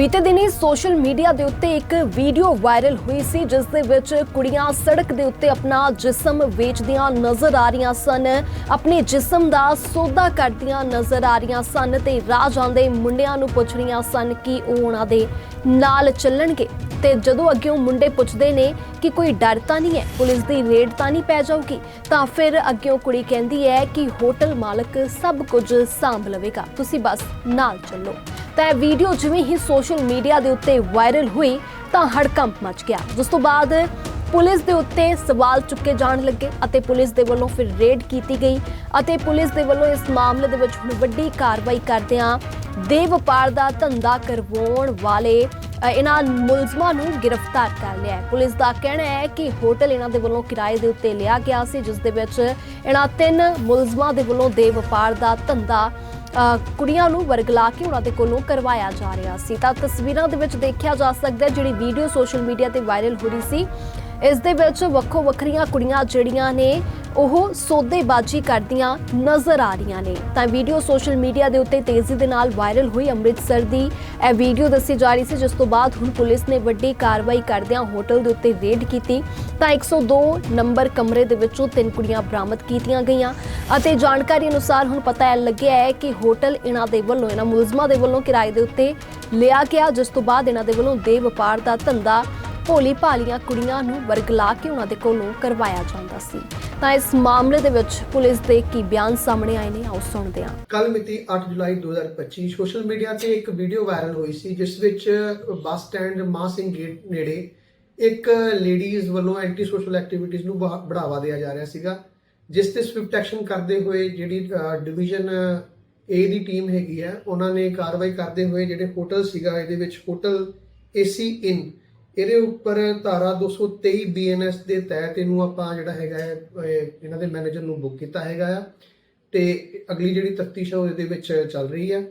ਬੀਤੇ ਦਿਨੀ social media ਦੇ ਉੱਤੇ ਇੱਕ ਵੀਡੀਓ ਵਾਇਰਲ ਹੋਈ ਸੀ, ਜਿਸ ਦੇ ਵਿੱਚ ਕੁੜੀਆਂ ਸੜਕ ਦੇ ਉੱਤੇ ਆਪਣਾ ਜਿਸਮ ਵੇਚਦੀਆਂ ਨਜ਼ਰ ਆ ਰਹੀਆਂ ਸਨ। ਆਪਣੇ ਜਿਸਮ ਦਾ ਸੌਦਾ ਕਰਦੀਆਂ ਨਜ਼ਰ ਆ ਰਹੀਆਂ ਸਨ ਤੇ ਰਾਹ ਜਾਂਦੇ ਮੁੰਡਿਆਂ ਨੂੰ ਪੁੱਛ ਰਹੀਆਂ ਸਨ ਕਿ ਉਹ ਉਹਨਾਂ ਦੇ ਨਾਲ ਚੱਲਣਗੇ। ਤੇ ਜਦੋਂ ਅੱਗੇ ਉਹ ਮੁੰਡੇ ਪੁੱਛਦੇ ਨੇ ਕਿ ਕੋਈ ਡਰ ਤਾਂ ਨਹੀਂ ਹੈ, ਪੁਲਿਸ ਦੀ ਰੇਡ ਤਾਂ ਨਹੀਂ ਪੈ ਜਾਊਗੀ, ਤਾਂ ਫਿਰ ਅੱਗੇ ਉਹ ਕੁੜੀ ਕਹਿੰਦੀ ਹੈ ਕਿ ਹੋਟਲ ਮਾਲਕ ਸਭ ਕੁਝ ਸਾਂਭ ਲਵੇਗਾ। ਤੁਸੀਂ ਬਸ ਨਾਲ ਚੱਲੋ। ਤਾਂ ਇਹ ਵੀਡੀਓ ਜਿਵੇਂ ਹੀ ਸੋਸ਼ਲ ਮੀਡੀਆ ਦੇ ਉੱਤੇ ਵਾਇਰਲ ਹੋਈ ਤਾਂ ਹੜਕੰਪ ਮਚ ਗਿਆ। ਜਿਸ ਤੋਂ ਬਾਅਦ ਪੁਲਿਸ ਦੇ ਉੱਤੇ ਸਵਾਲ ਚੁੱਕੇ ਜਾਣ ਲੱਗੇ ਅਤੇ ਪੁਲਿਸ ਦੇ ਵੱਲੋਂ ਫਿਰ ਰੇਡ ਕੀਤੀ ਗਈ ਅਤੇ ਪੁਲਿਸ ਦੇ ਵੱਲੋਂ ਇਸ ਮਾਮਲੇ ਦੇ ਵਿੱਚ ਹੁਣ ਵੱਡੀ ਕਾਰਵਾਈ ਕਰਦਿਆਂ ਦੇ ਵਪਾਰ ਦਾ ਧੰਦਾ ਕਰਵਾਉਣ ਵਾਲੇ ਇਹਨਾਂ ਮੁਲਜ਼ਮਾਂ ਨੂੰ ਗ੍ਰਿਫਤਾਰ ਕਰ ਲਿਆ ਹੈ। ਪੁਲਿਸ ਦਾ ਕਹਿਣਾ ਹੈ ਕਿ ਹੋਟਲ ਇਹਨਾਂ ਦੇ ਵੱਲੋਂ ਕਿਰਾਏ ਦੇ ਉੱਤੇ ਲਿਆ ਗਿਆ ਸੀ, ਜਿਸ ਦੇ ਵਿੱਚ ਇਹਨਾਂ ਤਿੰਨ ਮੁਲਜ਼ਮਾਂ ਦੇ ਵੱਲੋਂ ਦੇ ਵਪਾਰ ਦਾ ਧੰਦਾ ਕੁੜੀਆਂ ਨੂੰ ਵਰਗਲਾ ਕੇ ਉਹਨਾਂ ਦੇ ਕੋਲੋਂ ਕਰਵਾਇਆ ਜਾ ਰਿਹਾ ਸੀ। ਤਾਂ ਤਸਵੀਰਾਂ ਦੇ ਵਿੱਚ ਦੇਖਿਆ ਜਾ ਸਕਦਾ ਹੈ ਜਿਹੜੀ ਵੀਡੀਓ ਸੋਸ਼ਲ ਮੀਡੀਆ ਤੇ ਵਾਇਰਲ ਹੋ ਰਹੀ ਸੀ। ਇਸ ਦੇ ਵਿੱਚ ਵੱਖੋ ਵੱਖਰੀਆਂ ਕੁੜੀਆਂ ਜਿਹੜੀਆਂ ਨੇ ਉਹ ਸੌਦੇਬਾਜ਼ੀ ਕਰਦੀਆਂ ਨਜ਼ਰ ਆ ਰਹੀਆਂ ਨੇ। ਤਾਂ ਵੀਡੀਓ ਸੋਸ਼ਲ ਮੀਡੀਆ ਦੇ ਉੱਤੇ ਤੇਜ਼ੀ ਦੇ ਨਾਲ ਵਾਇਰਲ ਹੋਈ ਅੰਮ੍ਰਿਤਸਰ ਦੀ। ਇਹ ਵੀਡੀਓ ਦੱਸੀ ਜਾ ਰਹੀ ਸੀ, ਜਿਸ ਤੋਂ ਬਾਅਦ ਹੁਣ ਪੁਲਿਸ ਨੇ ਵੱਡੀ ਕਾਰਵਾਈ ਕਰਦਿਆਂ ਹੋਟਲ ਦੇ ਉੱਤੇ ਰੇਡ ਕੀਤੀ। ਤਾਂ 102 ਨੰਬਰ ਕਮਰੇ ਦੇ ਵਿੱਚੋਂ ਤਿੰਨ ਕੁੜੀਆਂ ਬਰਾਮਦ ਕੀਤੀਆਂ ਗਈਆਂ। ਅਤੇ ਜਾਣਕਾਰੀ ਅਨੁਸਾਰ ਹੁਣ ਪਤਾ ਲੱਗਿਆ ਹੈ ਕਿ ਹੋਟਲ ਇਹਨਾਂ ਦੇ ਵੱਲੋਂ, ਇਹਨਾਂ ਮੁਲਜ਼ਮਾਂ ਦੇ ਵੱਲੋਂ ਕਿਰਾਏ ਦੇ ਉੱਤੇ ਲਿਆ ਗਿਆ, ਜਿਸ ਤੋਂ ਬਾਅਦ ਇਹਨਾਂ ਦੇ ਵੱਲੋਂ ਦੇ ਵਪਾਰ ਦਾ ਧੰਦਾ ਭੋਲੀ ਭਾਲੀਆਂ ਕੁੜੀਆਂ ਨੂੰ ਵਰਗਲਾ ਕੇ ਉਹਨਾਂ ਦੇ ਕੋਲੋਂ ਕਰਵਾਇਆ ਜਾਂਦਾ ਸੀ। ਤਾਂ ਇਸ ਮਾਮਲੇ ਦੇ ਵਿੱਚ ਪੁਲਿਸ ਦੇ ਕੀ ਬਿਆਨ ਸਾਹਮਣੇ ਆਏ ਨੇ, ਆਓ ਸੁਣਦੇ ਹਾਂ। ਕੱਲ ਮਿਤੀ 8 ਜੁਲਾਈ 2025 ਸੋਸ਼ਲ ਮੀਡੀਆ ਤੇ ਇੱਕ ਵੀਡੀਓ ਵਾਇਰਲ ਹੋਈ ਸੀ, ਜਿਸ ਵਿੱਚ ਬੱਸ ਸਟੈਂਡ ਮਾਂ ਸਿੰਘ ਗੇਟ ਨੇੜੇ ਇੱਕ ਲੇਡੀਜ਼ ਵੱਲੋਂ ਐਂਟੀ ਸੋਸ਼ਲ ਐਕਟੀਵਿਟੀਜ਼ ਨੂੰ ਬੜਾਵਾ ਦਿਆ ਜਾ ਰਿਹਾ ਸੀਗਾ, ਜਿਸ ਤੇ ਸਵਿਫਟ ਐਕਸ਼ਨ ਕਰਦੇ ਹੋਏ ਜਿਹੜੀ ਡਿਵੀਜ਼ਨ ਏ ਦੀ ਟੀਮ ਹੈਗੀ ਆ ਉਹਨਾਂ ਨੇ ਕਾਰਵਾਈ ਕਰਦੇ ਹੋਏ ਜਿਹੜੇ ਹੋਟਲ ਸੀਗਾ, ਇਹਦੇ ਵਿੱਚ ਹੋਟਲ ਏਸੀ ਇਨ ਇਹਦੇ ਉੱਪਰ ਧਾਰਾ 223 ਬੀਐਨਐਸ ਦੇ ਤਹਿਤ ਇਹਨੂੰ ਆਪਾਂ ਜਿਹੜਾ ਹੈਗਾ ਹੈ, ਇਹਨਾਂ ਦੇ ਮੈਨੇਜਰ ਨੂੰ ਬੁੱਕ ਕੀਤਾ ਹੈਗਾ ਆ। ਤੇ ਅਗਲੀ ਜਿਹੜੀ ਤਫਤੀਸ਼ ਹੈ ਉਹ ਇਹਦੇ ਵਿੱਚ ਚੱਲ ਰਹੀ ਹੈ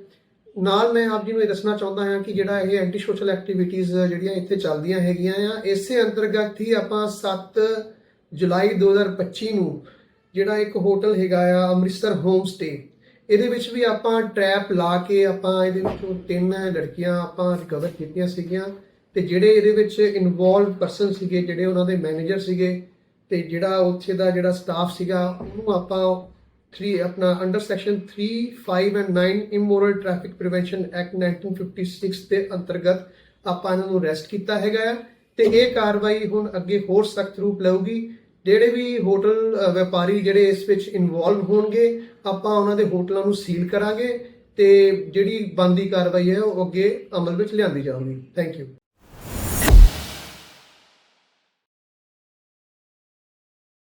ਨਾਲ ਮੈਂ ਆਪ ਜੀ ਨੂੰ ਇਹ ਦੱਸਣਾ ਚਾਹੁੰਦਾ ਹਾਂ ਕਿ ਜਿਹੜਾ ਇਹ ਐਂਟੀ ਸੋਸ਼ਲ ਐਕਟੀਵਿਟੀਜ਼ ਜਿਹੜੀਆਂ ਇੱਥੇ ਚੱਲਦੀਆਂ ਹੈਗੀਆਂ ਆ ਇਸੇ ਅੰਤਰਗਤ ਹੀ ਆਪਾਂ 7 ਜੁਲਾਈ 2025 ਨੂੰ ਜਿਹੜਾ ਇੱਕ ਹੋਟਲ ਹੈਗਾ ਆ ਅੰਮ੍ਰਿਤਸਰ ਹੋਮ ਸਟੇ ਇਹਦੇ ਵਿੱਚ ਵੀ ਆਪਾਂ ਟ੍ਰੈਪ ਲਾ ਕੇ ਆਪਾਂ ਇਹਦੇ ਵਿੱਚੋਂ ਤਿੰਨ ਲੜਕੀਆਂ ਆਪਾਂ ਰਿਕਵਰ ਕੀਤੀਆਂ ਸੀਗੀਆਂ। ਤੇ ਜਿਹੜੇ ਇਹਦੇ ਵਿੱਚ ਇਨਵੋਲਵ ਪਰਸਨ ਸੀਗੇ, ਜਿਹੜੇ ਉਹਨਾਂ ਦੇ ਮੈਨੇਜਰ ਸੀਗੇ, ਤੇ ਜਿਹੜਾ ਉੱਥੇ ਦਾ ਜਿਹੜਾ ਸਟਾਫ ਸੀਗਾ, ਉਹਨੂੰ ਆਪਾਂ 3 ਆਪਣਾ under section 3 5 and 9 immoral traffic prevention act 1956 ਦੇ ਅੰਤਰਗਤ ਆਪਾਂ ਇਹਨਾਂ ਨੂੰ ਅਰੈਸਟ ਕੀਤਾ ਹੈਗਾ ਹੈ ਤੇ ਇਹ ਕਾਰਵਾਈ ਹੁਣ ਅੱਗੇ ਹੋਰ ਸਖਤ ਰੂਪ ਲਊਗੀ। ਜਿਹੜੇ ਵੀ ਹੋਟਲ ਵਪਾਰੀ ਜਿਹੜੇ ਇਸ ਵਿੱਚ ਇਨਵੋਲਵ ਹੋਣਗੇ, ਆਪਾਂ ਉਹਨਾਂ ਦੇ ਹੋਟਲਾਂ ਨੂੰ ਸੀਲ ਕਰਾਂਗੇ ਤੇ ਜਿਹੜੀ ਬੰਦੀ ਕਾਰਵਾਈ ਹੈ, ਉਹ ਅੱਗੇ ਅਮਲ ਵਿੱਚ ਲਿਆਂਦੀ ਜਾਊਗੀ। Thank you